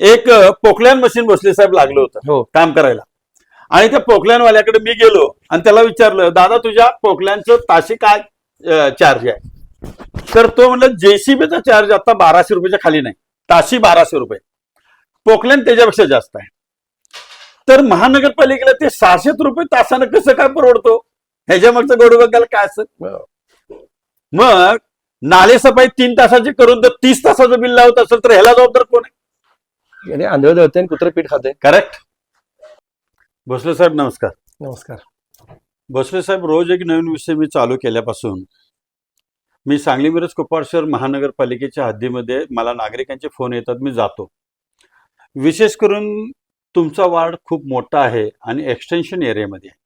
एक Poclain machine Bhosale साहेब लागलं होतं हो. काम करायला. आणि त्या पोकलॅनवाल्याकडे मी गेलो आणि त्याला विचारलं दादा तुझ्या पोकलॅनचं ताशी काय चार्ज आहे? तर तो म्हणलं जेसीबीचा चार्ज आता बाराशे रुपयाच्या खाली नाही. ताशी बाराशे रुपये. पोकलॅन त्याच्यापेक्षा जास्त आहे. तर महानगरपालिकेला ते सहाशे रुपये तासानं कसं काय परवडतो? ह्याच्या मागचं गोड बघायला काय असं मग नालेसफाई तीन तासाची करून जर तीस तासाचं बिल लावत असेल तर ह्याला जबाबदार कोण आहे? आणि आंधळ दळते आणि कुत्र पीठ खाते करेक्ट भोसले साहेब नमस्कार. नमस्कार. भोसले साहेब रोज एक नवीन विषय मी चालू केल्यापासून मी सांगली मिरज कुपवाड शहर महानगरपालिकेच्या हद्दीमध्ये मला नागरिकांचे फोन येतात मी जातो. विशेष करून तुमचा वार्ड खूप मोठा आहे आणि एक्सटेन्शन एरियामध्ये आहे.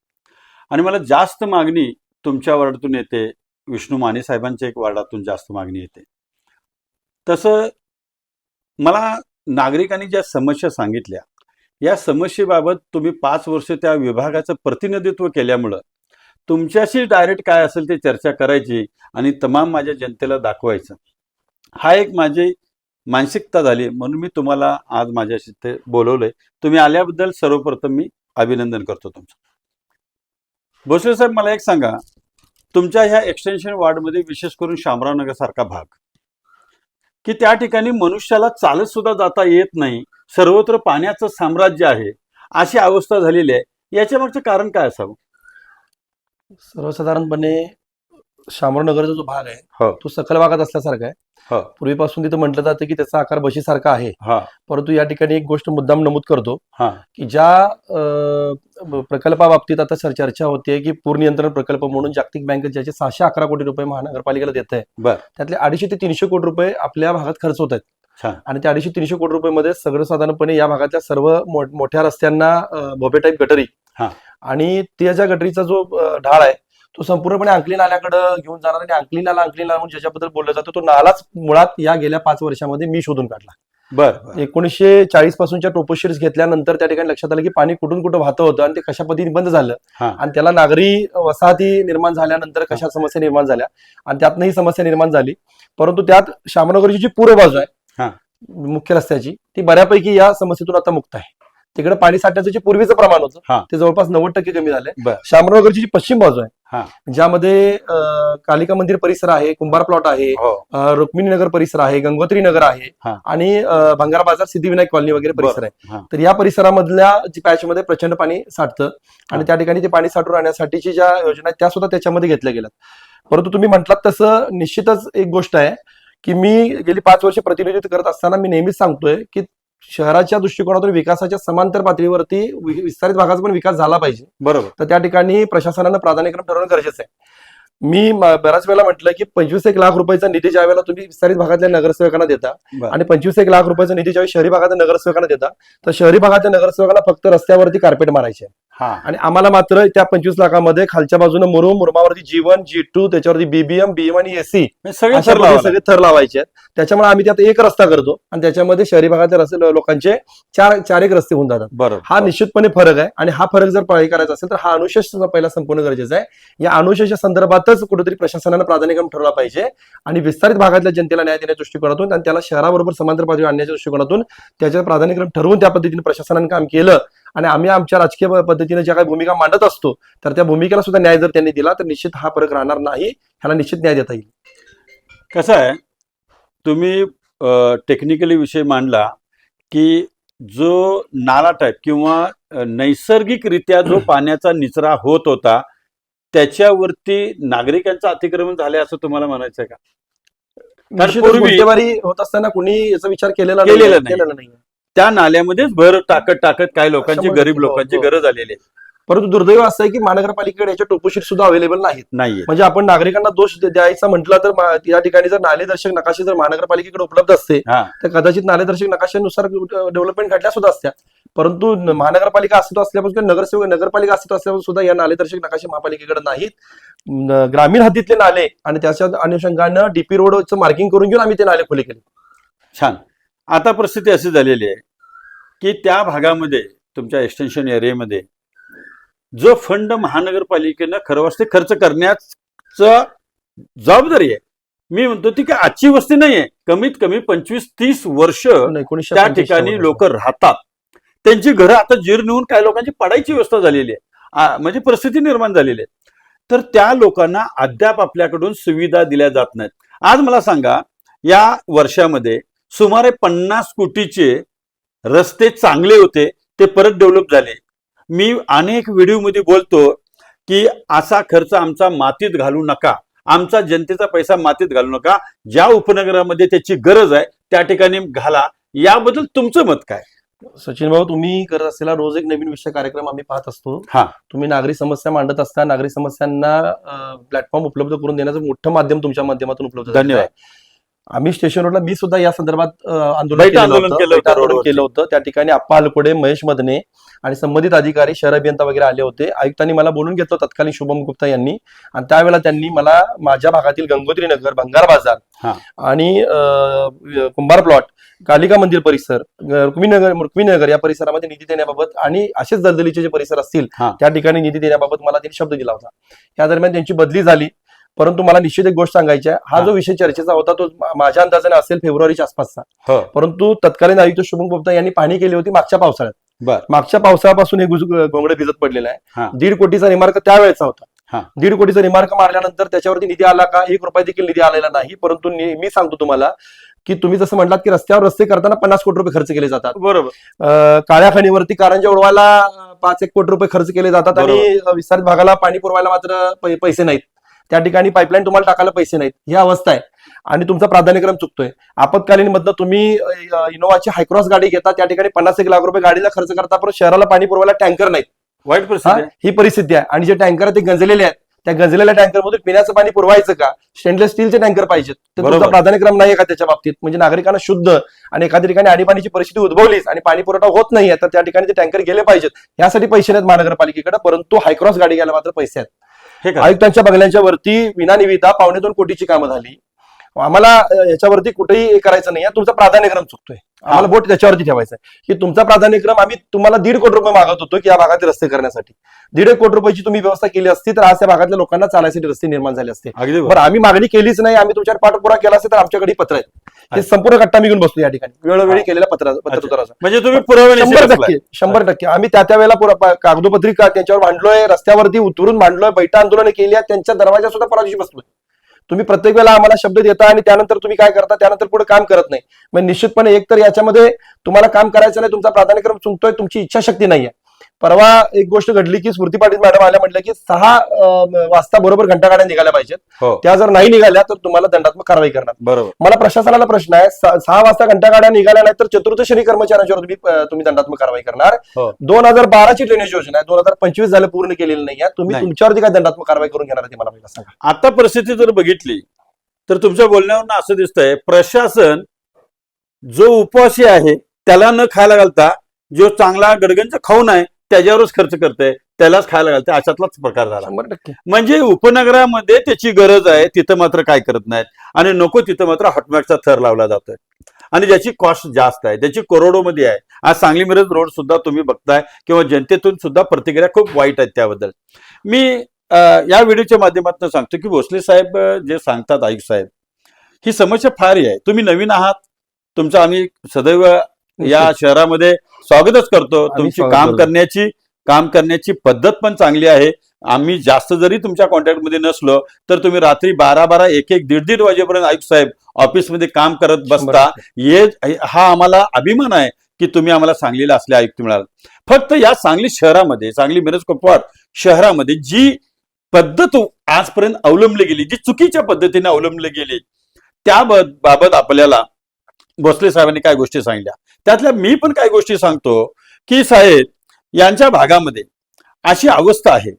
आणि मला जास्त मागणी तुमच्या वार्डातून येते विष्णू माने साहेबांच्या एक वार्डातून जास्त मागणी येते. तसं मला नागरिकांनी ज्या समस्या सांगितल्या या समस्येबाबत तुम्ही पाच वर्ष त्या विभागाचं प्रतिनिधित्व केल्यामुळं तुमच्याशी डायरेक्ट काय असेल ते चर्चा करायची आणि तमाम माझ्या जनतेला दाखवायचं. हा एक माझी मानसिकता झाली म्हणून मी तुम्हाला आज माझ्याशी ते बोलवलंय. तुम्ही आल्याबद्दल सर्वप्रथम मी अभिनंदन करतो तुमचं. भोसले साहेब मला एक सांगा. तुमच्या ह्या एक्सटेन्शन वार्डमध्ये विशेष करून शामरावनगर सारखा भाग की त्या ठिकाणी मनुष्याला चालत सुद्धा जाता येत नाही. सर्वत्र पाण्याचं साम्राज्य आहे. अशी अवस्था झालेली आहे. याच्या मागचं कारण काय असावं? सर्वसाधारणपणे शामरावनगरचा जो भाग आहे हो. तो सखल भागात असल्यासारखा आहे. हो. पूर्वीपासून तिथं म्हटलं जातं की त्याचा आकार बशीसारखा आहे. परंतु या ठिकाणी एक गोष्ट मुद्दाम नमूद करतो की ज्या प्रकल्पाबाबतीत आता सर चर्चा होते की पूर नियंत्रण प्रकल्प म्हणून जागतिक बँक ज्याचे सहाशे अकरा कोटी रुपये महानगरपालिकेला देत आहे त्यातले अडीचशे ते तीनशे कोटी रुपये आपल्या भागात खर्च होत आहेत. आणि त्या अडीचशे तीनशे कोटी रुपये सर्वसाधारणपणे या भागातल्या सर्व मोठ्या रस्त्यांना भोपे टाईप गटरी. आणि त्या ज्या गटरीचा जो ढाळ आहे तो संपूर्णपणे अंकली नाल्याकडे घेऊन जाणार आणि अंकली नाला अंकली नाला म्हणून ज्याच्याबद्दल बोललं जातं तो नालाच मुळात या गेल्या पाच वर्षामध्ये मी शोधून काढला. बर. एकोणीसशे चाळीस पासूनच्या टोपोशीर्स घेतल्यानंतर त्या ठिकाणी लक्षात आलं की पाणी कुठून कुठं वाहतं होतं आणि ते कशा पद्धतीने बंद झालं. आणि त्याला नागरी वसाहती निर्माण झाल्यानंतर कशा समस्या निर्माण झाल्या आणि त्यातनं ही समस्या निर्माण झाली. परंतु त्यात शामनगरची जी पूर्व बाजू. आहे मुख्य रस्त्याची ती बऱ्यापैकी या समस्येतून आता मुक्त आहे. तिकडे पाणी साठण्याचं जे पूर्वीचं प्रमाण. होतं ते जवळपास नव्वद टक्के कमी झालंय बर शामनगरची जी पश्चिम बाजू आहे हा ज्यामध्ये कालिका मंदिर परिसर आहे कुंभार प्लॉट आहे हो रुक्मिणी नगर परिसर आहे गंगोत्री नगर आहे. आणि भंगार बाजार सिद्धिविनायक कॉलनी वगैरे परिसर. आहे तर या परिसरामधल्या जी पॅच मध्ये प्रचंड पाणी साठतं आणि. त्या ठिकाणी ते पाणी साठवून राहण्यासाठीची ज्या योजना आहेत त्या सुद्धा त्याच्यामध्ये घेतल्या गेल्यात परंतु तुम्ही म्हटलात तसं निश्चितच एक गोष्ट आहे की मी गेली पाच वर्ष प्रतिनिधित्व करत असताना मी नेहमीच सांगतोय की शहराच्या दृष्टिकोनातून विकासाच्या समांतर पातळीवरती विस्तारित भागाचा पण विकास झाला पाहिजे. बरोबर. तर त्या ठिकाणी प्रशासनानं प्राधान्यक्रम ठरवणं गरजेचं आहे. मी बऱ्याच वेळा म्हटलं की पंचवीस एक लाख रुपयाचा निधी ज्या वेळेला तुम्ही विस्तारित भागातल्या नगरसेवकांना देता आणि पंचवीस एक लाख रुपयाचा निधी ज्यावेळी शहरी भागातल्या नगरसेवकांना देता तर शहरी भागातल्या नगरसेवकांना फक्त रस्त्यावरती कार्पेट मारायचे. आणि आम्हाला मात्र त्या पंचवीस लाखामध्ये खालच्या बाजूने मुरुम मुरुमावरती जीवन जी टू त्याच्यावरती बीबीएम बीएम आणि एसी सगळे. सगळे थर लावायचे आहेत. त्याच्यामुळे आम्ही त्यात एक रस्ता करतो आणि त्याच्यामध्ये शहरी भागातल्या रस्ते लोकांचे चार चार एक रस्ते होऊन जातात. बरोबर. हा निश्चितपणे फरक आहे आणि हा फरक जर पाळी करायचा असेल तर हा अनुशेष पहिला संपूर्ण गरजेचा आहे. या अनुशेषच्या संदर्भातच कुठेतरी प्रशासनानं प्राधान्यक्रम ठरवला पाहिजे आणि विस्तारित भागातल्या जनतेला न्याय देण्याच्या दृष्टिकोनातून आणि त्याला शहराबरोबर समांतर पातळी आणण्याच्या दृष्टिकोनातून त्याच्या प्राधान्यक्रम ठरवून त्या पद्धतीने प्रशासनानं काम केलं आणि आम्ही आमच्या राजकीय पद्धतीने ज्या काही भूमिका मांडत असतो तर त्या भूमिकेला सुद्धा न्याय जर त्यांनी दिला तर निश्चित हा फरक राहणार नाही. ह्याला निश्चित न्याय देता येईल. कसं आहे तुम्ही टेक्निकली विषय मांडला की जो नाला टाईप किंवा नैसर्गिकरित्या जो पाण्याचा निचरा होत होता त्याच्यावरती नागरिकांचं अतिक्रमण झाले असं तुम्हाला म्हणायचं आहे का पूर्वी- होत असताना कुणी याचा विचार केलेला केलेला नाही. नाही त्या नाल्यामध्येच भर टाकत टाकत काही लोकांची गरीब लोकांची. गरज आलेली आहे. परंतु दुर्दैव असं आहे की महानगरपालिकेकडे याच्या टोपोशीट सुद्धा अवेलेबल नाहीत. नाहीये म्हणजे आपण नागरिकांना दोष द्या- द्यायचा म्हटलं तर या ठिकाणी जर नालेदर्शक नकाशे जर महानगरपालिकेकडे उपलब्ध असते तर कदाचित नालेदर्शक नकाशानुसार डेव्हलपमेंट घडल्या सुद्धा असत्या. परंतु महानगरपालिका अस्तित्व असल्यापासून किंवा नगरसेवक नगरपालिका अस्तित्व असल्यापासून सुद्धा या नालेदर्शक नकाशे महापालिकेकडे नाहीत. ग्रामीण हद्दीतले नाले आणि त्याच्या अनुषंगानं डीपी रोडचं मार्किंग करून घेऊन आम्ही ते नाले खुले केले. छान. आता परिस्थिती अशी झालेली आहे की त्या भागामध्ये तुमच्या एक्सटेन्शन एरियामध्ये जो फंड महानगरपालिकेनं खरं वाजते खर्च करण्याचं जबाबदारी आहे. मी म्हणतो ती काय आजची वस्ती नाहीये. कमीत कमी पंचवीस तीस वर्ष त्या 85 ठिकाणी लोक राहतात. त्यांची घरं आता जीर्ण होऊन काही लोकांची पडायची व्यवस्था झालेली आहे. म्हणजे परिस्थिती निर्माण झालेली आहे. तर त्या लोकांना अद्याप आपल्याकडून सुविधा दिल्या जात नाहीत. आज मला सांगा या वर्षामध्ये सुमारे पन्नास कोटीचे रस्ते चांगले होते ते परत डेव्हलप झाले. मी अनेक व्हिडिओमध्ये बोलतो की असा खर्च आमचा मातीत घालू नका. आमचा जनतेचा पैसा मातीत घालू नका. ज्या उपनगरामध्ये त्याची गरज आहे त्या ठिकाणी घाला. याबद्दल तुमचं मत काय? सचिन भाऊ तुम्ही करत असलेला रोज एक नवीन विषय कार्यक्रम आम्ही पाहत असतो. हा. तुम्ही नागरी समस्या मांडत असता नागरी समस्यांना प्लॅटफॉर्म उपलब्ध करून देण्याचं मोठं माध्यम तुमच्या माध्यमातून उपलब्ध धन्यवाद. आम्ही स्टेशन रोडला मी सुद्धा या संदर्भात आंदोलन केलं होतं त्या ठिकाणी आप्पा हलकोडे महेश मदने आणि संबंधित अधिकारी शहर अभियंता वगैरे आले होते. आयुक्तांनी मला बोलून घेतलं तत्कालीन शुभम गुप्ता यांनी. आणि त्यावेळेला त्यांनी मला माझ्या भागातील गंगोत्री नगर बंगार हा. बाजार आणि कुंभार प्लॉट कालिका मंदिर परिसर अ, रुक्मिणीनगर रुक्मिणीनगर या परिसरामध्ये निधी देण्याबाबत आणि असेच दलदलीचे जे परिसर असतील. त्या ठिकाणी निधी देण्याबाबत मला त्यांनी शब्द दिला होता. या दरम्यान त्यांची बदली झाली. परंतु मला निश्चित एक गोष्ट सांगायची आहे. हा. जो विषय चर्चेचा होता तो माझ्या अंदाजाने असेल फेब्रुवारीच्या आसपासचा. हो. परंतु तत्कालीन आयुक्त शुभम गुप्ता यांनी पाहणी केली होती मागच्या पावसाळ्यात. मागच्या पावसाळ्यापासून हे गुज- घोंगडे भिजत पडलेला. आहे. दीड कोटीचा रिमार्क त्यावेळेचा. होता. दीड कोटीचा रिमार्क मारल्यानंतर त्याच्यावरती निधी आला का? एक रुपया देखील निधी आलेला नाही. परंतु मी सांगतो तुम्हाला की तुम्ही जसं म्हटलात की रस्त्यावर रस्ते करताना पन्नास कोटी रुपये खर्च केले जातात. बरोबर. काळ्या खणीवरती कारंजा उडवायला पाच एक कोटी रुपये खर्च केले जातात आणि विस्तारित भागाला पाणी पुरवायला मात्र पैसे नाहीत. त्या ठिकाणी पाईपलाईन तुम्हाला टाकायला पैसे नाहीत. ही अवस्था आहे. आणि तुमचा प्राधान्यक्रम चुकतोय. आपत्कालीन मधनं तुम्ही इनोवाची हायक्रॉस गाडी घेता त्या ठिकाणी पन्नास एक लाख रुपये गाडीला खर्च करता पण शहराला पाणी पुरवायला टँकर नाहीत. वाईट हा? परिस्थिती आहे. ही परिस्थिती आहे. आणि जे टँकर ते गंजलेले आहेत. त्या गंजलेल्या टँकर मधून पिण्याचं पाणी पुरवायचं का? स्टेनलेस स्टीलचे टँकर पाहिजेत. तुमचा. प्राधान्यक्रम नाही का त्याच्या बाबतीत? म्हणजे नागरिकांना शुद्ध आणि एखाद्या ठिकाणी आणीबाणीची परिस्थिती उद्भवलीच आणि पाणी पुरवठा होत नाहीये तर त्या ठिकाणी ते टँकर गेले पाहिजेत. यासाठी पैसे नाहीत महानगरपालिकेकडे परंतु हायक्रॉस गाडी घ्यायला मात्र पैसे आहेत. आयुक्तांच्या बंगल्यांच्या वरती विनानिविदा पावणे दोन कोटीची कामं झाली. आम्हाला याच्यावरती कुठेही करायचं नाही तुमचा प्राधान्यक्रम चुकतोय. आम्हाला बोट त्याच्यावरती ठेवायचा आहे की तुमचा प्राधान्यक्रम आम्ही तुम्हाला दीड कोटी रुपये मागत होतो की या भागातले रस्ते करण्यासाठी. दीड कोटी रुपयाची तुम्ही व्यवस्था केली असती तर आज त्या भागातल्या लोकांना चालायसाठी रस्ते निर्माण झाले असते. बरं आम्ही मागणी केलीच नाही. आम्ही तुमच्यावर पाठपुरा केला असेल तर आमच्याकडे पत्र आहेत. हे संपूर्ण कट्टा मी घेऊन बसतो या ठिकाणी. वेळोवेळी. केलेल्या पत्र म्हणजे तुम्ही पुरावे शंभर टक्के शंभर टक्के. आम्ही त्या त्या वेळेला कागदोपत्री का- त्यांच्यावर मांडलोय रस्त्यावरती उतरून मांडलोय बैठा आंदोलन केली आहेत त्यांच्या दरवाजा सुद्धा पराजशी बसलोय. तुम्ही प्रत्येक वेळेला आम्हाला शब्द देता आणि त्यानंतर तुम्ही काय करता त्यानंतर पुढे काम करत नाही. मग निश्चितपणे एक तर याच्यामध्ये तुम्हाला काम करायचं नाही तुमचा प्राधान्यक्रम चुकतोय तुमची इच्छाशक्ती नाहीये. परवा एक गोष्ट घडली की स्मृती पाटील मॅडम आल्या म्हटलं की सहा वाजता बरोबर घंटागाड्या निघाल्या पाहिजेत. हो. त्या जर नाही निघाल्या तर तुम्हाला दंडात्मक कारवाई करणार. बरोबर. मला प्रशासनाला प्रश्न आहे सहा वाजता घंटागाड्या निघाल्या नाही तर चतुर्थ श्रेणी कर्मचाऱ्यांच्यावर तुम्ही तुम्ही दंडात्मक कारवाई करणार. हो. दोन हजार बाराची ड्रेनेज योजना आहे दोन हजार पंचवीस झालं पूर्ण केलेली नाही आहे तुम्ही. तुमच्यावरती काय दंडात्मक कारवाई करून घेणार आहे ते मला पहिला सांगा. आता परिस्थिती जर बघितली तर तुमच्या बोलण्यावरून असं दिसतंय प्रशासन जो उपवासी आहे त्याला न खायला घालता जो चांगला गडगंज खाऊन आहे त्याच्यावरच खर्च करते त्यालाच खायला घालते अशातलाच प्रकार झाला. शंभर टक्के. म्हणजे उपनगरामध्ये त्याची गरज आहे तिथं मात्र काय करत नाहीत. आणि नको तिथं मात्र हॉटमॅटचा थर लावला जातोय. आणि ज्याची कॉस्ट जास्त आहे त्याची करोडोमध्ये आहे आज सांगली मिरज रोड सुद्धा तुम्ही बघताय किंवा जनतेतून सुद्धा प्रतिक्रिया खूप वाईट आहेत त्याबद्दल. मी या व्हिडिओच्या माध्यमातून सांगतो की भोसले साहेब जे सांगतात आयुक्त साहेब ही समस्या फारही आहे. तुम्ही नवीन आहात तुमचं आम्ही सदैव या शहरामध्ये स्वागतच करतो. तुमची काम. करण्याची काम करण्याची पद्धत पण चांगली आहे. आम्ही जास्त जरी तुमच्या कॉन्टॅक्टमध्ये नसलो तर तुम्ही रात्री बारा बारा एक एक दीड दीड वाजेपर्यंत आयुक्त साहेब ऑफिसमध्ये काम करत बसता. हे हा आम्हाला अभिमान आहे की तुम्ही आम्हाला सांगलीला असले आयुक्त मिळाल. फक्त या सांगली शहरामध्ये सांगली मिरज कुपवाड शहरामध्ये जी पद्धत आजपर्यंत अवलंबली गेली जी चुकीच्या पद्धतीने अवलंबली गेली त्या बाबत आपल्याला भोसले साहेबांनी काय गोष्टी सांगितल्या. त्यातल्या मी पण काही गोष्टी सांगतो की साहेब यांच्या भागामध्ये अशी अवस्था आहे.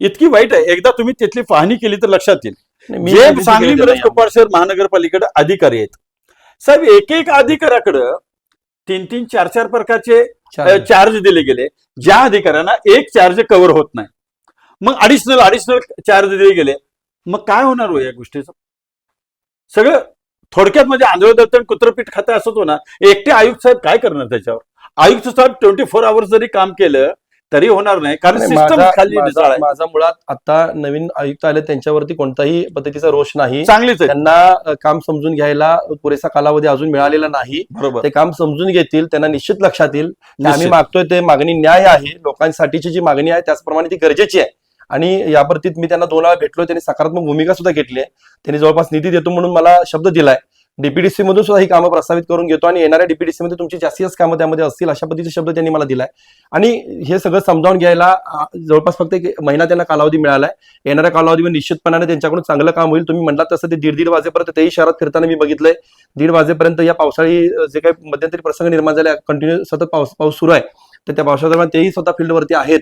इतकी वाईट आहे. एकदा तुम्ही तिथली पाहणी केली तर लक्षात येईल. जे सांगली मिरज. कुपवाड शहर महानगरपालिकेकडे अधिकारी आहेत. साहेब एक एक अधिकाऱ्याकडं तीन तीन चार चार प्रकारचे. चार्ज. दिले गेले. ज्या अधिकाऱ्यांना एक चार्ज कव्हर होत नाही. मग अडिशनल अडिशनल चार्ज दिले गेले. मग काय होणार हो या गोष्टीचं? सगळं थोडक्यात म्हणजे आंधळ दत्तन कुत्रपीठ खातं असत हो ना एकटे आयुक्त साहेब काय करणार त्याच्यावर? आयुक्त साहेब ट्वेंटी फोर आवर्स जरी काम केलं तरी होणार नाही कारण सिस्टम खाली माझा मुळात आता नवीन आयुक्त आले त्यांच्यावरती कोणताही पद्धतीचा रोष नाही. चांगलीच आहे. त्यांना काम समजून घ्यायला पुरेसा कालावधी अजून मिळालेला नाही. बरोबर. ते काम समजून घेतील त्यांना निश्चित लक्षात येईल. आम्ही. मागतोय ते मागणी न्याय आहे लोकांसाठीची जी मागणी आहे त्याचप्रमाणे ती गरजेची आहे. आणि या बाबतीत मी त्यांना दोन वेळा भेटलो त्यांनी सकारात्मक भूमिका सुद्धा घेतली आहे. त्यांनी जवळपास निधी देतो म्हणून मला शब्द दिलाय. डीपीडीसी मधून सुद्धा ही कामं प्रस्तावित करून घेतो आणि येणाऱ्या डीपीडीसी मध्ये तुमची जास्तीत जास्त कामं त्यामध्ये असतील अशा पद्धतीचे शब्द त्यांनी मला दिलाय. आणि हे सगळं समजावून घ्यायला जवळपास फक्त एक महिना त्यांना कालावधी मिळालाय. येणाऱ्या कालावधीमध्ये निश्चितपणाने त्यांच्याकडून चांगलं काम होईल. तुम्ही म्हणलात तसं ते दीड दीड वाजेपर्यंत तेही शहरात फिरताना मी बघितलंय. दीड वाजेपर्यंत या पावसाळी जे काही मध्यंतरी प्रसंग निर्माण झाले कंटिन्यू सतत पाऊस पाऊस सुरू आहे. तर त्या पावसादरम्यान तेही स्वतः फील्डवरती आहेत.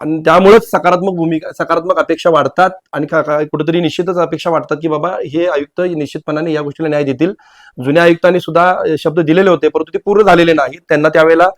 आणि त्यामुळेच सकारात्मक भूमिका सकारात्मक अपेक्षा वाढतात आणि कुठेतरी निश्चितच अपेक्षा वाढतात की बाबा हे आयुक्त निश्चितपणाने या गोष्टीला न्याय देतील. जुन्या आयुक्तांनी सुद्धा शब्द दिलेले होते परंतु ते पूर्ण झालेले नाहीत. त्यांना त्यावेळेला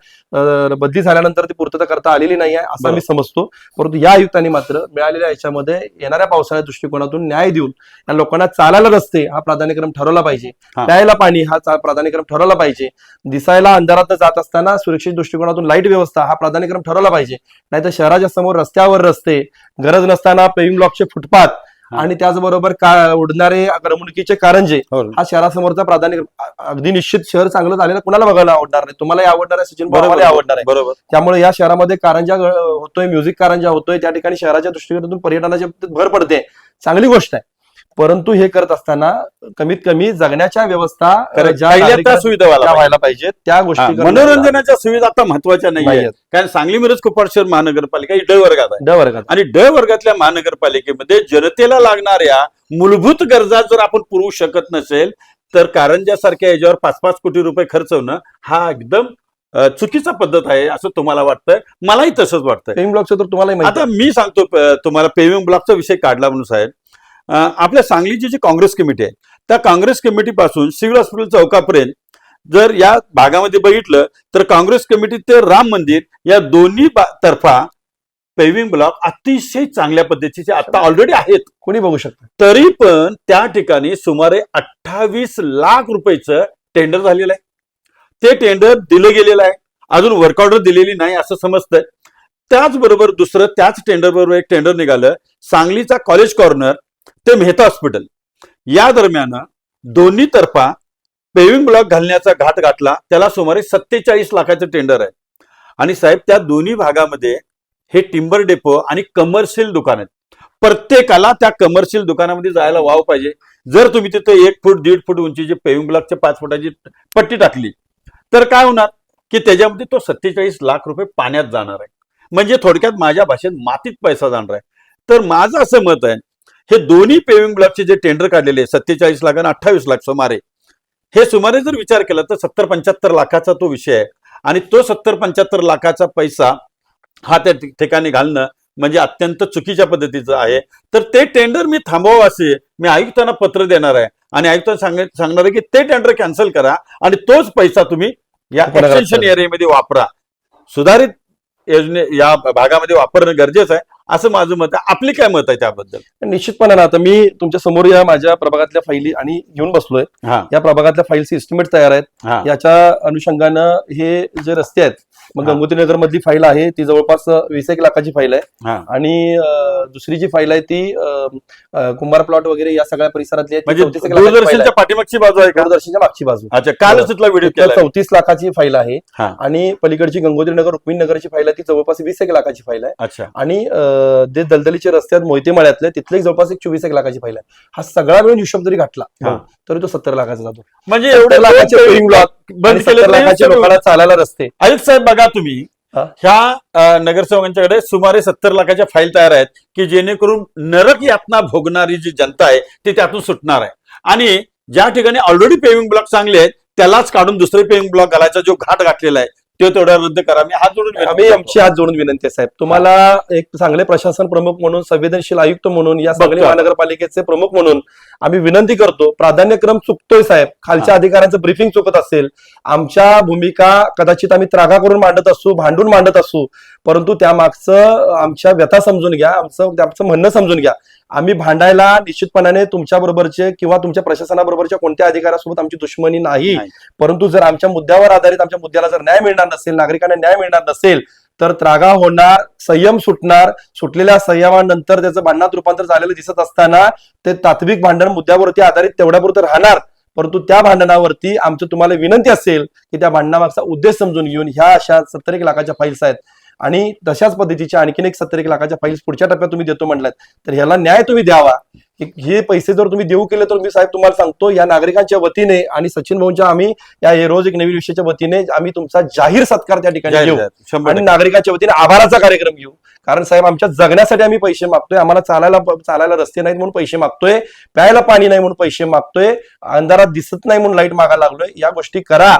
बदली झाल्यानंतर ती पूर्तता करता आलेली नाही आहे असं आम्ही समजतो. परंतु या आयुक्तांनी मात्र मिळालेल्या याच्यामध्ये येणाऱ्या पावसाळ्या दृष्टिकोनातून न्याय देऊन या लोकांना चालायला रस्ते हा प्राधान्यक्रम ठरवला पाहिजे. प्यायला पाणी हा प्राधान्यक्रम ठरवला पाहिजे. दिसायला अंधारात जात असताना सुरक्षित दृष्टिकोनातून लाइट व्यवस्था हा प्राधान्यक्रम ठरवला पाहिजे. नाहीतर शहराच्या समोर रस्त्यावर रस्ते गरज नसताना पेविंग ब्लॉकचे फुटपाथ. आणि त्याचबरोबर का उडणारे करमणुकीचे कारंजे हो. हा शहरासमोरचा प्राधान्य अगदी निश्चित शहर चांगलं झालेलं कुणाला बघायला आवडणार नाही? तुम्हाला आवडणार आहे सचिन बरोबर आवडणार आहे. बरोबर. त्यामुळे या शहरामध्ये कारंजा होतोय म्युझिक कारंजा होतोय. त्या ठिकाणी शहराच्या दृष्टिकोनातून पर्यटनाच्या बाबतीत भर पडते. चांगली गोष्ट आहे. परंतु हे करत असताना कमीत कमी जगण्याच्या व्यवस्था. ज्या सुविधा व्हायला पाहिजे. त्या गोष्टी मनोरंजनाच्या सुविधा आता महत्त्वाच्या नाही नाहीयेत. कारण सांगली मिरज कुपाड शहर महानगरपालिका ही ड वर्गात आहे ड वर्गात आणि ड वर्गातल्या महानगरपालिकेमध्ये जनतेला लागणाऱ्या मूलभूत गरजा जर आपण पुरवू शकत नसेल तर कारंजासारख्या याच्यावर पाच पाच कोटी रुपये खर्च होणं हा एकदम चुकीचा पद्धत आहे असं तुम्हाला वाटतंय मलाही तसंच वाटतंय पेविंग ब्लॉकचं तर तुम्हाला आता मी सांगतो तुम्हाला पेविंग ब्लॉकचा विषय काढला म्हणून साहेब आपल्या सांगलीची जी काँग्रेस कमिटी आहे त्या काँग्रेस कमिटीपासून सिव्हिल हॉस्पिटल चौकापर्यंत जर या भागामध्ये बघितलं तर काँग्रेस कमिटी ते राम मंदिर या दोन्ही तर्फा पेविंग ब्लॉक अतिशय चांगल्या पद्धतीचे आता ऑलरेडी आहेत. कोणी बघू शकतं? तरी पण त्या ठिकाणी सुमारे अठ्ठावीस लाख रुपयाचं टेंडर झालेलं आहे. ते टेंडर दिलं गेलेलं आहे. अजून वर्क ऑर्डर दिलेली नाही असं समजतंय. त्याचबरोबर दुसरं त्याच टेंडर बरोबर एक टेंडर निघालं. सांगलीचा कॉलेज कॉर्नर ते मेहता हॉस्पिटल. या दरम्यान दोन्ही तर्फा पेविंग ब्लॉक घालण्याचा घात घातला त्याला सुमारे सत्तेचाळीस लाखाचं टेंडर आहे. आणि साहेब त्या दोन्ही भागामध्ये हे टिंबर डेपो आणि कमर्शियल दुकान आहेत. प्रत्येकाला त्या कमर्शियल दुकानामध्ये जायला वाव पाहिजे. जर तुम्ही तिथे एक फूट दीड फूट उंचीची पेविंग ब्लॉकच्या पाच फुटाची पट्टी टाकली तर काय होणार? की त्याच्यामध्ये तो सत्तेचाळीस लाख रुपये पाण्यात जाणार आहे. म्हणजे थोडक्यात माझ्या भाषेत मातीत पैसा जाणार आहे. तर माझं असं मत आहे हे दोन्ही पेविंग ब्लॉकचे जे टेंडर काढलेले सत्तेचाळीस लाख आणि अठ्ठावीस लाख सुमारे हे सुमारे जर विचार केला तर सत्तर पंच्याहत्तर लाखाचा तो विषय आहे. आणि तो सत्तर पंच्याहत्तर लाखाचा पैसा हा त्या ठिकाणी घालणं म्हणजे अत्यंत चुकीच्या पद्धतीचं आहे. तर ते टेंडर मी थांबवावं असे मी आयुक्तांना पत्र देणार आहे. आणि आयुक्तांना सांग सांगणार आहे की ते टेंडर कॅन्सल करा आणि तोच पैसा तुम्ही या एक्सटेन्शन. एरियामध्ये वापरा. सुधारित योजने या भागामध्ये वापरणं गरजेचं आहे. असं माझं मत आहे. आपली काय मत आहे त्याबद्दल? निश्चितपणे आता मी तुमच्यासमोर या माझ्या प्रभागातल्या फाईली आणि घेऊन बसलोय. हा. या प्रभागातल्या फाईलचे एस्टिमेट तयार आहेत. हा. याच्या अनुषंगानं हे जे रस्ते आहेत मग हा. गंगोत्री नगर मधली फाईल आहे ती जवळपास वीस एक लाखाची फाईल आहे. हा. आणि अं, दुसरी जी फाईल आहे ती अं, अं, कुंभार प्लॉट वगैरे या सगळ्या परिसरातली आहे ती म्हणजे 34 एक लाखाची फाईल आहे. दूरदर्शनच्या पाठीमागची बाजू आहे का? दूरदर्शनच्या मागची बाजू. अच्छा कालच तिथला व्हिडिओ केला चौतीस लाखाची फाईल आहे. हा. आणि पलीकडची गंगोत्री नगर रुक्मिणी नगरची फाईल आहे ती जवळपास वीस एक लाखाची फाईल आहे. अच्छा. आणि अं, जे दलदलीचे रस्ते आहेत मोहिते मळ्यातले तिथले जवळपास एक चोवीस एक लाखाची फाईल आहे हा सगळा मिळून हिशोब जरी घातला हा. तरी तो सत्तर लाखाचा जातो म्हणजे एवढे एवढे लाखाचे लाखाच्या लोकांना चालायला रस्ते आयुक्त साहेब बघा तुम्ही. ह्या नगरसेवकांच्याकडे सुमारे सत्तर लाखाच्या फाईल तयार आहेत की जेणेकरून नरक यातना भोगणारी जी जनता आहे ती त्यातून सुटणार आहे आणि ज्या ठिकाणी ऑलरेडी पेविंग ब्लॉक चांगले आहेत त्यालाच काढून दुसरे पेविंग ब्लॉक घालायचा जो घाट गाठलेला आहे तो तेवढा रद्द करा. मी हात जोडून आम्ही. आमची हात जोडून विनंती आहे साहेब. तुम्हाला एक चांगले प्रशासन प्रमुख म्हणून संवेदनशील आयुक्त म्हणून या सांगली बघतो. महानगरपालिकेचे प्रमुख म्हणून आम्ही विनंती करतो. प्राधान्यक्रम चुकतोय साहेब. खालच्या अधिकाऱ्यांचं ब्रीफिंग चुकत असेल. आमच्या भूमिका कदाचित आम्ही त्रागा करून मांडत असू भांडून मांडत असू परंतु त्यामागचं आमच्या व्यथा समजून घ्या आमचं आमचं म्हणणं समजून घ्या. आम्ही भांडायला निश्चितपणाने तुमच्या बरोबरचे किंवा तुमच्या प्रशासनाबरोबरच्या कोणत्या अधिकाऱ्यासोबत आमची दुश्मनी नाही नाही. परंतु जर आमच्या मुद्द्यावर आधारित आमच्या मुद्द्याला जर न्याय मिळणार नसेल नागरिकांना न्याय मिळणार नसेल तर त्रागा होणार संयम सुटणार सुटलेल्या संयमानंतर त्याचं भांडणात रूपांतर झालेलं दिसत असताना ते तात्विक भांडण मुद्द्यावरती आधारित तेवढ्यापुरतं राहणार परंतु त्या भांडणावरती आमचं तुम्हाला विनंती असेल की त्या भांडणामागचा उद्देश समजून घेऊन ह्या अशा सत्तर एक लाखाच्या फाईल्स आहेत आणि तशाच पद्धतीच्या आणखीन एक सत्तर एक लाखाच्या फाईल्स पुढच्या टप्प्यात तुम्ही देतो म्हणलात तर ह्याला न्याय तुम्ही द्यावा. की हे पैसे जर तुम्ही देऊ केले तर मी साहेब तुम्हाला सांगतो या नागरिकांच्या वतीने आणि सचिन भाऊंच्या आम्ही या रोज एक नवीन विषयाच्या वतीने आम्ही तुमचा जाहीर सत्कार त्या ठिकाणी घेऊ. आणि. नागरिकांच्या वतीने आभाराचा कार्यक्रम घेऊ. कारण साहेब आमच्या जगण्यासाठी आम्ही पैसे मागतोय आम्हाला चालायला चालायला रस्ते नाहीत म्हणून पैसे मागतोय प्यायला पाणी नाही म्हणून पैसे मागतोय अंधारात दिसत नाही म्हणून लाइट मागायला लागलोय या गोष्टी करा.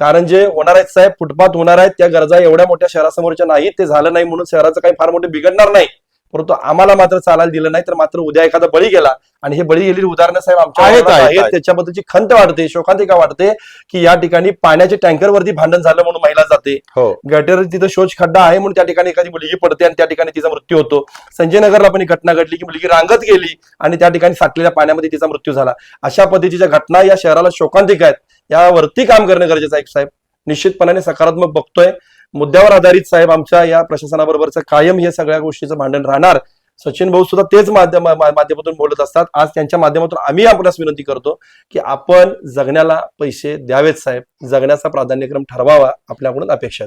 कारण जे होणार आहेत साहेब फुटपाथ होणार आहेत त्या गरजा एवढ्या मोठ्या शहरासमोरच्या नाहीत ते झालं नाही म्हणून शहराचं काही फार मोठे बिघडणार नाही. परंतु आम्हाला मात्र चालायला दिलं नाही तर मात्र उद्या एखादा बळी गेला आणि हे बळी गेलेली उदाहरणं साहेब आमच्या आहेत. त्याच्याबद्दलची खंत वाढते शोकांतिका वाढते की या ठिकाणी पाण्याच्या टँकरवरती भांडण झालं म्हणून महिला जाते. हो. गटर तिथं शोच खड्डा आहे म्हणून त्या ठिकाणी एखादी मुलगी पडते आणि त्या ठिकाणी तिचा मृत्यू होतो. संजय नगरला पण एक घटना घडली की मुलगी रांगत गेली आणि त्या ठिकाणी साठलेल्या पाण्यामध्ये तिचा मृत्यू झाला. अशा पद्धतीच्या घटना या शहराला शोकांतिक आहेत. यावरती काम करणं गरजेचं आहे साहेब. निश्चितपणाने सकारात्मक बघतोय. मुद्द्यावर आधारित साहेब आमच्या या प्रशासनाबरोबरचं कायम हे सगळ्या गोष्टीचं भांडण राहणार. सचिन भाऊ सुद्धा तेच माध्यम माध्यमातून बोलत असतात. आज त्यांच्या माध्यमातून आम्ही आपल्यास विनंती करतो की आपण जगण्याला पैसे द्यावेत साहेब. जगण्याचा प्राधान्यक्रम ठरवावा आपल्याकडून अपेक्षा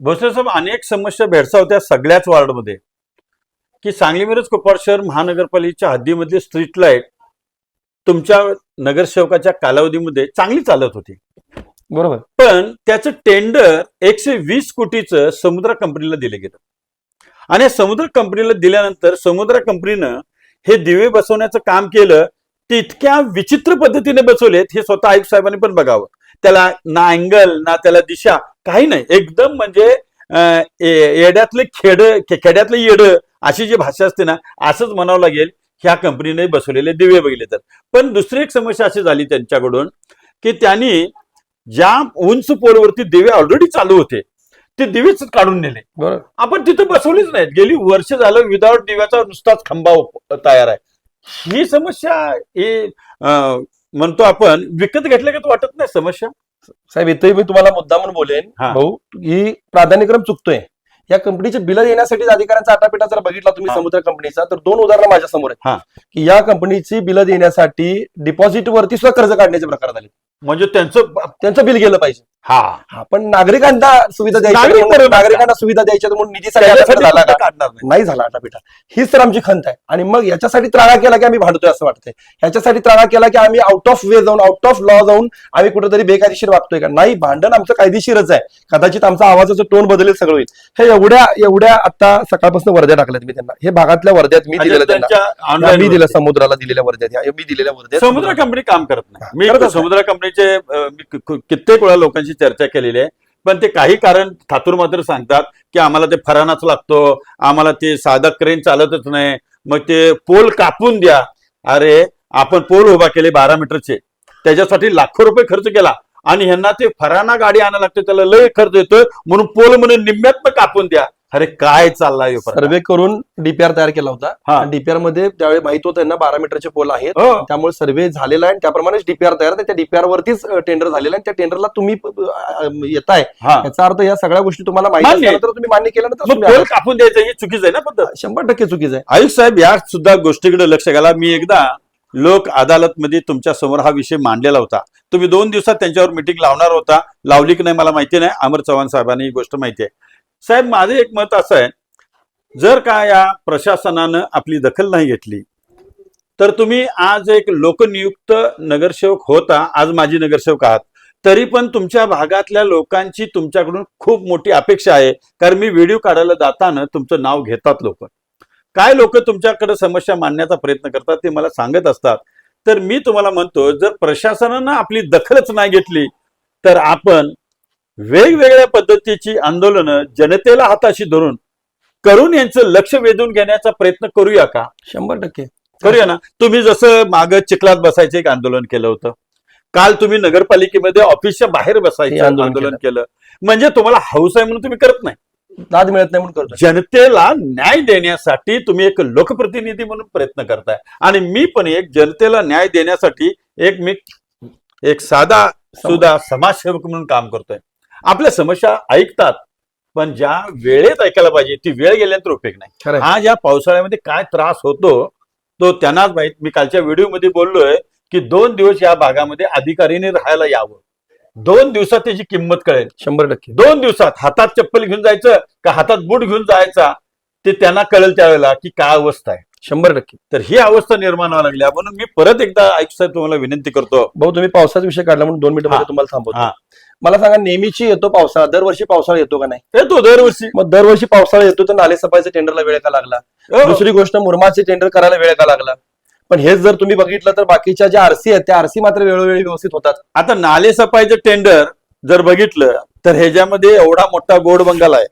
भोसले साहेब अनेक समस्या भेडसावत्या सगळ्याच वार्डमध्ये. की सांगली मिरज शहर महानगरपालिकेच्या हद्दीमधली स्ट्रीट लाइट तुमच्या नगरसेवकाच्या कालावधीमध्ये चांगली चालत होती. बरोबर. पण त्याचं टेंडर एकशे वीस कोटीचं समुद्र कंपनीला दिलं गेलं. आणि समुद्र कंपनीला दिल्यानंतर समुद्र कंपनीनं हे दिवे बसवण्याचं काम केलं ते इतक्या विचित्र पद्धतीने बसवलेत हे स्वतः आयुक्त साहेबांनी पण बघावं. त्याला ना अँगल ना त्याला दिशा काही नाही. एकदम म्हणजे येड्यातलं खेड खेड्यातलं येड अशी जी भाषा असते ना असंच म्हणावं लागेल. ह्या कंपनीने बसवलेले दिवे बघितले तर. पण दुसरी एक समस्या अशी झाली त्यांच्याकडून की त्यांनी ज्या उंच पोलवरती दिवे ऑलरेडी चालू होते ते दिवेच काढून नेले. आपण तिथे बसवलीच नाहीत. गेली वर्ष झालं विदाऊट दिव्याचा नुसताच खांबा तयार आहे. ही समस्या हे म्हणतो आपण विकत घेतल्यागत वाटत नाही समस्या? साहेब इथंही मी तुम्हाला मुद्दा म्हणून बोलेन. भाऊ ही प्राधान्यक्रम चुकतोय. या कंपनीचे बिल देण्यासाठी अधिकाऱ्यांचा आटापिटा जर बघितला तुम्ही. समुद्र कंपनीचा तर दोन उदाहरणं माझ्यासमोर हा. आहेत की या कंपनीची बिलं देण्यासाठी डिपॉझिट वरती सुद्धा कर्ज काढण्याचे प्रकार झाले म्हणजे त्यांचं त्यांचं बिल गेलं पाहिजे. हा. हा पण नागरिकांना सुविधा द्यायची नागरिक म्हणून- बरोबर. नागरिकांना सुविधा द्यायच्या म्हणून निधीसाठी त्याच्यासाठी आटापिटा झाला सुद्धा का काढणार नाही? नाही झाला आटापिटा. हीच तर आमची खंत आहे. आणि मग याच्यासाठी त्रागा केला की आम्ही भांडतोय असं वाटतंय. ह्याच्यासाठी त्रागा केला की आम्ही आउट ऑफ वे जाऊन आउट ऑफ लॉ जाऊन आम्ही कुठेतरी बेकायदेशीर वागतोय का? नाही भांडण आमचं कायदेशीरच आहे. कदाचित आमचा आवाजाचं टोन बदलेल सगळं होईल. हे एवढ्या एवढ्या आता सकाळपासून वर्ध्या टाकल्यात मी त्यांना. हे भागातल्या वर्ध्यात मी दिलेलं त्यांना. त्यांच्या हा, online मी दिलं. समुद्राला दिलेल्या वर्ध्यात. मी दिलेल्या वर्ध्यात. समुद्र कंपनी काम करत नाही. मी नाही. समुद्र कंपनीचे अं, कित्येक वेळा लोकांशी चर्चा केलेली आहे. पण ते काही कारण ठातूर मात्र सांगतात की आम्हाला ते फरानाच लागतो आम्हाला ते साधा क्रेन चालतच नाही. मग ते पोल कापून द्या. अरे आपण पोल उभा केले बारा मीटरचे. त्याच्यासाठी लाखो रुपये खर्च केला. आणि ह्यांना ते फराना गाडी आणायला लागते त्याला लय खर्च येतोय म्हणून पोल म्हणून निम्म्यात कापून द्या अरे काय चाललाय? सर्वे करून डीपीआर तयार केला होता. डीपीआरमध्ये त्यावेळी माहीत होतं त्यांना बारा मीटरचे पोल आहेत हो. त्यामुळे सर्वे झालेला आहे आणि त्याप्रमाणेच डीपीआर तयार आहे त्या डीपीआर वरतीच टेंडर झालेलं आहे आणि त्या टेंडरला तुम्ही अं, येताय हा याचा अर्थ या सगळ्या गोष्टी तुम्हाला माहिती आहे. तुम्ही मान्य केल्यानंतर कापून द्यायचं ही चुकीचं आहे ना पद्धत. शंभर टक्के चुकीचं आहे आयुष साहेब या सुद्धा गोष्टीकडे लक्ष घाला मी एकदा लोक अदालतमध्ये तुमच्यासमोर हा विषय मांडलेला होता. तुम्ही दोन दिवसात त्यांच्यावर मिटिंग लावणार होता. लावली की नाही मला माहिती नाही. अमर चव्हाण साहेबांनी ही गोष्ट माहिती आहे. साहेब माझं एक मत असं आहे जर का या प्रशासनानं आपली दखल नाही घेतली तर तुम्ही आज एक लोकनियुक्त नगरसेवक होता आज माजी नगरसेवक आहात तरी पण तुमच्या भागातल्या लोकांची तुमच्याकडून खूप मोठी अपेक्षा आहे. कारण मी व्हिडिओ काढायला जाताना तुमचं नाव घेतात लोक. काय लोक तुमच्याकडे समस्या मांडण्याचा प्रयत्न करतात ते मला सांगत असतात. तर मी तुम्हाला म्हणतो जर प्रशासनानं आपली दखलच नाही घेतली तर आपण वेगवेगळ्या पद्धतीची आंदोलनं जनतेला हाताशी धरून करून यांचं लक्ष वेधून घेण्याचा प्रयत्न करूया का? शंभर टक्के. करूया ना? तुम्ही जसं माग चिखलात बसायचं एक आंदोलन केलं होतं. काल तुम्ही नगरपालिकेमध्ये ऑफिसच्या बाहेर बसायचं आंदोलन आंदोलन केलं. म्हणजे तुम्हाला हौस आहे म्हणून तुम्ही करत नाही. दाद मिळत नाही म्हणून करतोय. जनतेला न्याय देण्यासाठी तुम्ही एक लोकप्रतिनिधी म्हणून प्रयत्न करताय. आणि मी पण एक जनतेला न्याय देण्यासाठी एक मी एक साधा सुद्धा समाजसेवक म्हणून काम करतोय. आपल्या समस्या ऐकतात पण ज्या वेळेत ऐकायला पाहिजे ती वेळ गेल्यानंतर उपयोग नाही. हा ज्या पावसाळ्यामध्ये काय त्रास होतो तो त्यांनाच माहीत. मी कालच्या व्हिडिओमध्ये बोललोय की दोन दिवस या भागामध्ये अधिकारीने राहायला यावं. दोन दिवसात त्याची किंमत कळेल. शंभर टक्के. दोन दिवसात हातात चप्पल घेऊन जायचं का हातात बूट घेऊन जायचा ते त्यांना कळेल त्यावेळेला की काय अवस्था आहे. शंभर टक्के. तर ही अवस्था निर्माण व्हायला लागली. म्हणून मी परत एकदा आयुक्त साहेब तुम्हाला विनंती करतो. भाऊ तुम्ही पावसाचा विषय काढला म्हणून दोन मिनिटं. तुम्हाला थांबवतो. मला सांगा नेहमीची येतो पावसाळा? दरवर्षी पावसाळा येतो का नाही? येतो दरवर्षी. मग दरवर्षी पावसाळा येतो तर नाले सफाईच्या टेंडरला वेळ का लागला? हो. दुसरी गोष्ट मुरमाचे टेंडर करायला वेळ का लागला? पण हेच जर तुम्ही बघितलं तर बाकीच्या ज्या आरसी आहेत त्या आरसी मात्र वेळोवेळी व्यवस्थित होतात. आता नाले सफाईचं टेंडर जर बघितलं तर ह्याच्यामध्ये एवढा मोठा गोड बंगाल आहे.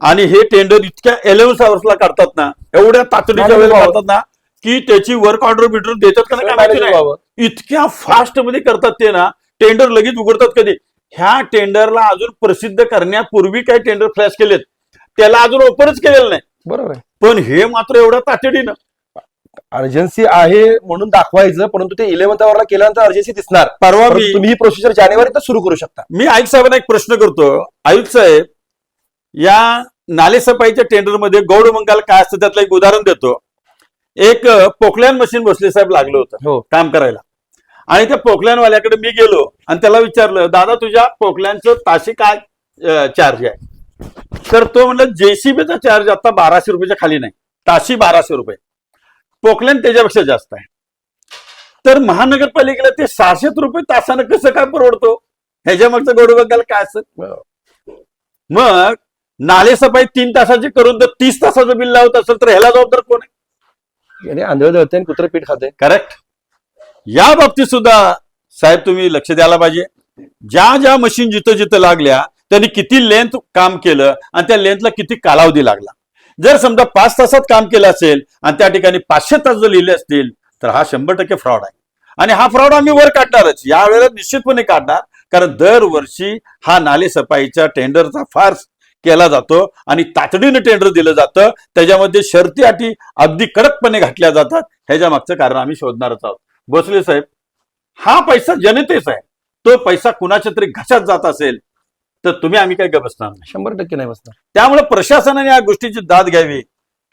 आणि हे टेंडर इतक्या इलेव्हन आवर्सला काढतात ना एवढ्या तातडीच्या वेळेला काढतात ना की त्याची वर्क ऑर्डर बिर्डर देतात का नाही माहिती नाही. इतक्या फास्टमध्ये करतात ते ना टेंडर लगेच उघडतात कधी. ह्या टेंडरला अजून प्रसिद्ध करण्यापूर्वी काही टेंडर फ्लॅश केलेत. त्याला अजून ओपनच केलेलं नाही. बरोबर पण हे मात्र एवढ्या तातडीनं. अर्जन्सी आहे म्हणून दाखवायचं परंतु ते इलेव्हन्थ आवरला केल्यानंतर अर्जन्सी दिसणार. परवा मी तुम्ही ही प्रोसिजर जानेवारीत सुरू करू शकता. मी आयुक्त साहेबांना एक प्रश्न करतो. आयुक्त साहेब या नालेसफाईच्या टेंडरमध्ये गौड मंगाल काय असतं त्यातलं एक उदाहरण देतो. एक अ, पोकलॅन मशीन भोसले साहेब लागलं होतं हो. काम करायला. आणि त्या पोकलॅनवाल्याकडे मी गेलो आणि त्याला विचारलं दादा तुझ्या पोकलॅनचं ताशी काय चार्ज आहे? तर तो म्हणलं जेसीबीचा चार्ज आता बाराशे रुपयाच्या खाली नाही. ताशी बाराशे रुपये. पोकलॅन त्याच्यापेक्षा जास्त आहे. तर महानगरपालिकेला ते सहाशे रुपये तासानं कसं काय परवडतो? ह्याच्या मागचं गोड बघायला काय असं मग नाले सफाई तीन तासाची करून जर तीस तासाचं बिल लावत असेल तर ह्याला जबाबदार कोण आहे? आंधळ दळते आणि कुत्र पीठ खाते करेक्ट या बाबतीत सुद्धा साहेब तुम्ही लक्ष द्यायला पाहिजे. ज्या ज्या मशीन जिथं जिथं लागल्या त्यांनी किती लेंथ काम केलं आणि त्या लेंथला किती कालावधी लागला? जर समजा पाच तासात काम केलं असेल आणि त्या ठिकाणी पाचशे तास जर लिहिले असतील तर हा शंभर टक्के फ्रॉड आहे. आणि हा फ्रॉड आम्ही वर काढणारच. यावेळेला निश्चितपणे काढणार कारण दरवर्षी हा नाले सफाईच्या टेंडरचा फार केला जातो आणि तातडीनं टेंडर दिलं जातं. त्याच्यामध्ये शर्ती अटी अगदी कडकपणे घातल्या जातात. ह्याच्या मागचं कारण आम्ही शोधणारच आहोत. भोसले साहेब हा पैसा जनतेचा आहे. तो पैसा कुणाच्या तरी घशात जात असेल तर तुम्ही आम्ही काही गबसणार नाही. शंभर टक्के नाही बसणार. त्यामुळे प्रशासनाने या गोष्टीची दाद घ्यावी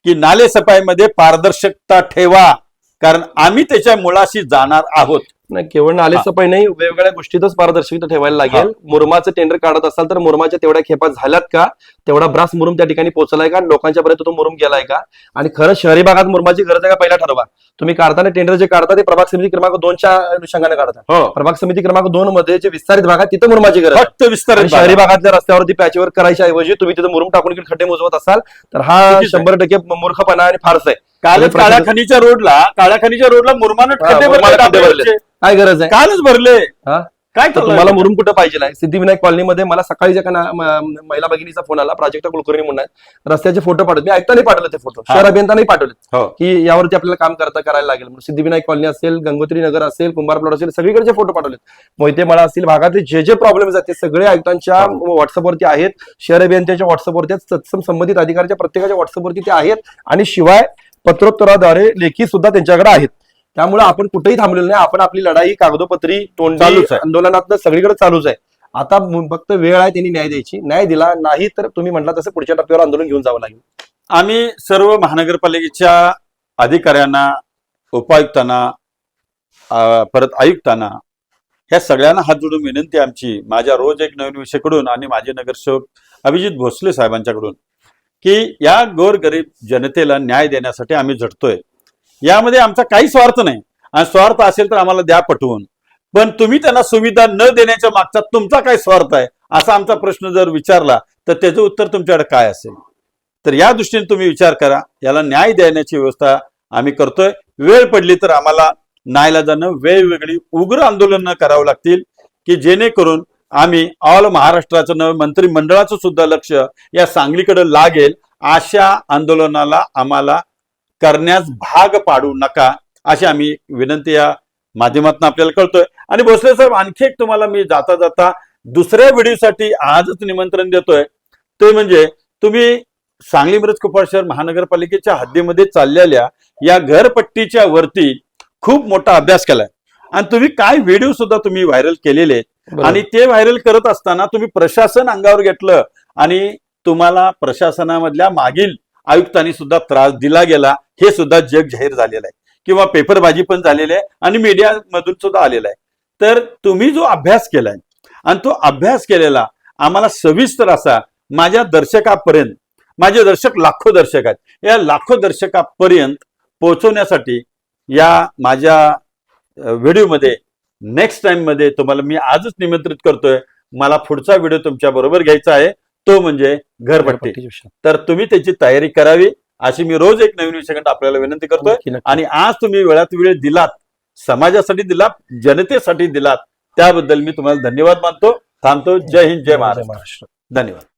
की नाले सफाईमध्ये पारदर्शकता ठेवा कारण आम्ही त्याच्या मुळाशी जाणार आहोत. नाही केवळ नाले सफाई नाही वेगवेगळ्या गोष्टीतच पारदर्शकता ठेवायला लागेल. मुरमाचं टेंडर काढत असाल तर मुरमाच्या तेवढ्या खेपा झाल्यात का? तेवढा ब्रास मुरुम त्या ठिकाणी पोहोचलाय का? लोकांच्या पर्यंत तो मुरुम गेलाय का? आणि खरंच शहरी भागात मुरमाची गरज आहे का? पहिला ठरवा. तुम्ही काढताना टेंडर जे काढता ते प्रभाग समिती क्रमांक दोनच्या अनुषंगाने काढता. हो. प्रभाग समिती क्रमांक दोन मध्ये जे विस्तारित भागात तिथं मुरमाची गरज. फक्त विस्तारित शहरी भागात. भागातल्या रस्त्यावरती पॅचवर करायच्या ऐवजी तुम्ही तिथं मुरुम टाकून खड्डे मोजवत असाल तर हा. शंभर टक्के मूर्खपणा आणि फारस आहे. कालच प्रशासन- काळ्या खनीच्या रोडला काळ्या खनीच्या रोडला मुरमानं खड्डे मुरमानं भरले खड्डे भरले. डांबराचे. काय गरज आहे कालच भरले हा? काय तर चाललंय? तुम्हाला मुरुम कुठं पाहिजे आहे सिद्धिविनायक कॉलनीमध्ये मला सकाळी ना- म- महिला भगिनीचा फोन आला प्राजक्ता कुलकर्णी म्हणून आहे. रस्त्याचे फोटो पाठवले मी ऐकताना पाठवले ते फोटो हा. शहर अभियंताने पाठवले हो की यावरती आपल्याला काम करता करायला लागेल म्हणून सिद्धिविनायक कॉलनी असेल गंगोत्री नगर असेल कुंभार प्लॉट असेल सगळीकडचे फोटो पाठवलेत मोहिते मळा असतील भागातले जे जे प्रॉब्लेम्स आहेत ते सगळे आयुक्तांच्या व्हॉट्सअपवरती आहेत शहर अभियंत्यांच्या व्हॉट्सअपवरती आहेत तत्सम संबंधित अधिकाऱ्याच्या प्रत्येकाच्या व्हॉट्सअपवरती ते आहेत आणि शिवाय पत्रोत्तराद्वारे लेखी सुद्धा त्यांच्याकडे आहेत. त्यामुळे आपण कुठेही थांबलेलो नाही. आपण आपली लढाई कागदोपत्री तोंडी चालूच आहे. आंदोलनात सगळीकडे चालूच आहे. आता मु- फक्त वेळ आहे त्यांनी न्याय द्यायची. न्याय दिला नाही तर तुम्ही म्हटला तसं पुढच्या टप्प्यावर आंदोलन घेऊन जावं लागेल. आम्ही सर्व महानगरपालिकेच्या अधिकाऱ्यांना उपायुक्तांना अं, परत आयुक्तांना ह्या सगळ्यांना हात जोडून विनंती आहे आमची. माझ्या रोज एक नवीन विषयाकडून आणि माझे नगरसेवक अभिजित भोसले साहेबांच्याकडून. की या गोरगरीब जनतेला न्याय देण्यासाठी आम्ही झटतोय. यामध्ये आमचा काही स्वार्थ नाही. आणि स्वार्थ असेल तर आम्हाला द्या पटवून. पण तुम्ही त्यांना सुविधा न देण्याच्या मागचा तुमचा काय स्वार्थ आहे? असा आमचा प्रश्न जर विचारला तर त्याचं उत्तर तुमच्याकडे काय असेल? तर या दृष्टीने तुम्ही विचार करा. याला न्याय देण्याची व्यवस्था आम्ही करतोय. वेळ पडली तर आम्हाला नाईलाजानं वेगवेगळी उग्र आंदोलनं करावं लागतील की जेणेकरून आम्ही ऑल महाराष्ट्राचं न मंत्रिमंडळाचं सुद्धा लक्ष या सांगलीकडे लागेल. अशा आंदोलनाला आम्हाला करण्यास भाग पाडू नका अशी आम्ही विनंती या माध्यमातून आपल्याला कळतोय. आणि भोसले साहेब आणखी एक तुम्हाला मी जाता जाता दुसऱ्या व्हिडिओसाठी आजच निमंत्रण देतोय. ते म्हणजे तुम्ही सांगली मृत कुपवाड शहर महानगरपालिकेच्या हद्दीमध्ये चाललेल्या या घरपट्टीच्या वरती खूप मोठा अभ्यास केलाय. आणि तुम्ही काय व्हिडिओ सुद्धा तुम्ही व्हायरल केलेले. आणि ते व्हायरल करत असताना तुम्ही प्रशासन अंगावर घेतलं आणि तुम्हाला प्रशासनामधल्या मागील आयुक्तांनी सुद्धा त्रास दिला गेला. हे सुद्धा जग जाहीर झालेलं आहे. किंवा पेपरबाजी पण झालेली आहे आणि मीडियामधून सुद्धा आलेला आहे. तर तुम्ही जो अभ्यास केलाय आणि तो अभ्यास केलेला आम्हाला सविस्तर असा माझ्या दर्शकापर्यंत माझे दर्शक लाखो दर्शक आहेत. या लाखो दर्शकापर्यंत पोहोचवण्यासाठी या माझ्या व्हिडिओमध्ये नेक्स्ट टाइममध्ये तुम्हाला मी आजच निमंत्रित करतोय. मला पुढचा व्हिडिओ तुमच्या बरोबर घ्यायचा आहे. तो म्हणजे घरपट्टी. तर तुम्ही त्याची तयारी करावी. अशी मी रोज एक नवीन विषयाकडे आपल्याला विनंती करतोय. आणि आज तुम्ही वेळात वेळ दिलात समाजासाठी दिलात जनतेसाठी दिलात त्याबद्दल मी तुम्हाला धन्यवाद मानतो. थांबतो. जय हिंद जय महाराष्ट्र. धन्यवाद.